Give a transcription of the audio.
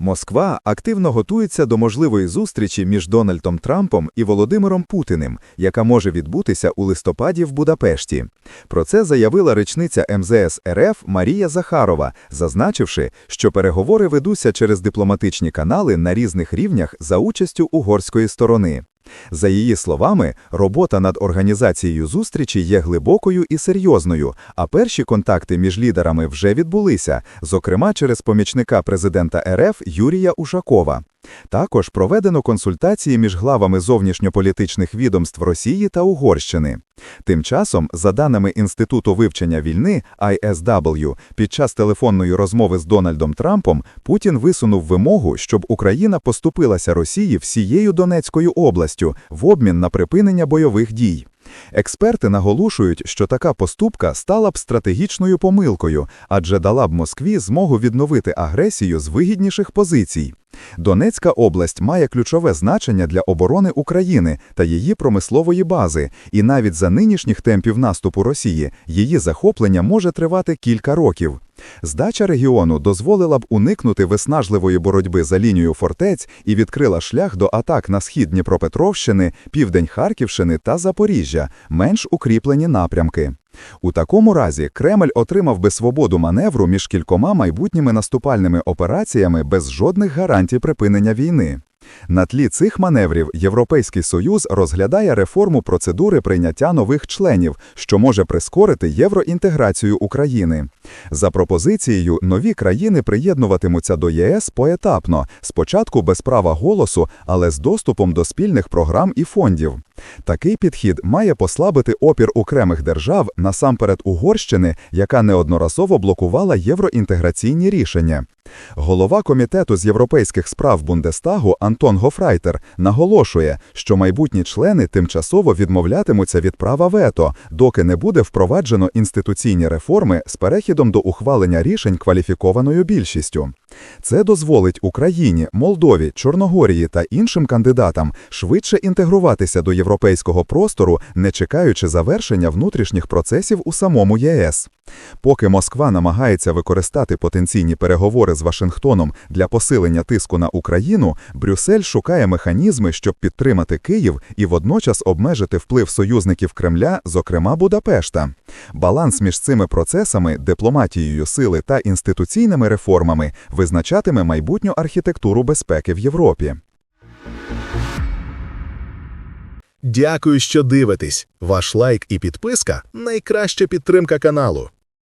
Москва активно готується до можливої зустрічі між Дональдом Трампом і Володимиром Путіним, яка може відбутися у листопаді в Будапешті. Про це заявила речниця МЗС РФ Марія Захарова, зазначивши, що переговори ведуться через дипломатичні канали на різних рівнях за участю угорської сторони. За її словами, робота над організацією зустрічі є глибокою і серйозною, а перші контакти між лідерами вже відбулися, зокрема через помічника президента РФ Юрія Ушакова. Також проведено консультації між главами зовнішньополітичних відомств Росії та Угорщини. Тим часом, за даними Інституту вивчення війни ISW, під час телефонної розмови з Дональдом Трампом Путін висунув вимогу, щоб Україна поступилася Росії всією Донецькою областю в обмін на припинення бойових дій. Експерти наголошують, що така поступка стала б стратегічною помилкою, адже дала б Москві змогу відновити агресію з вигідніших позицій. Донецька область має ключове значення для оборони України та її промислової бази, і навіть за нинішніх темпів наступу Росії її захоплення може тривати кілька років. Здача регіону дозволила б уникнути виснажливої боротьби за лінією фортець і відкрила шлях до атак на схід Дніпропетровщини, південь Харківщини та Запоріжжя, менш укріплені напрямки. У такому разі Кремль отримав би свободу маневру між кількома майбутніми наступальними операціями без жодних гарантій припинення війни. На тлі цих маневрів Європейський Союз розглядає реформу процедури прийняття нових членів, що може прискорити євроінтеграцію України. За пропозицією, нові країни приєднуватимуться до ЄС поетапно, спочатку без права голосу, але з доступом до спільних програм і фондів. Такий підхід має послабити опір окремих держав, насамперед Угорщини, яка неодноразово блокувала євроінтеграційні рішення. Голова комітету з європейських справ Бундестагу Антон Гофрайтер наголошує, що майбутні члени тимчасово відмовлятимуться від права вето, доки не буде впроваджено інституційні реформи з перехідом до ухвалення рішень кваліфікованою більшістю. Це дозволить Україні, Молдові, Чорногорії та іншим кандидатам швидше інтегруватися до європейського простору, не чекаючи завершення внутрішніх процесів у самому ЄС. Поки Москва намагається використати потенційні переговори з Вашингтоном для посилення тиску на Україну, Брюссель шукає механізми, щоб підтримати Київ і водночас обмежити вплив союзників Кремля, зокрема Будапешта. Баланс між цими процесами, дипломатією сили та інституційними реформами визначатиме майбутню архітектуру безпеки в Європі. Дякую, що дивитесь. Ваш лайк і підписка найкраща підтримка каналу.